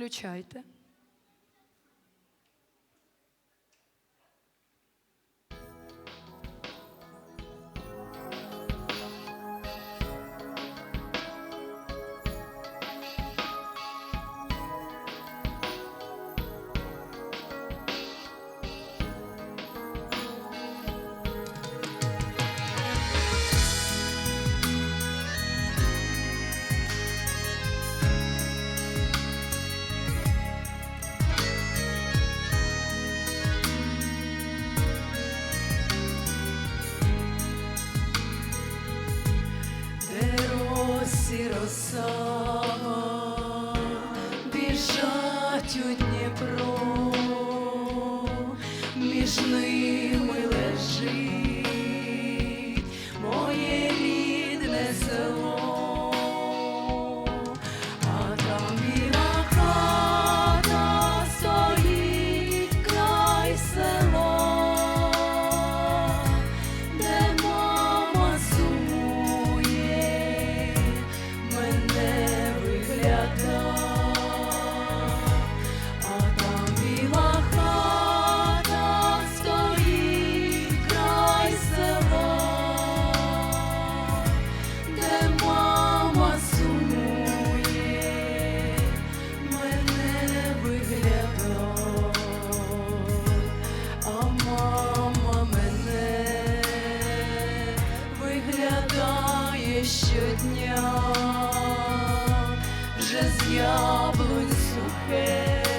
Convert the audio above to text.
Включайте. роса біжать у Дніпро, між ними лежить моє рідне село. дня вже з яблунь сухе.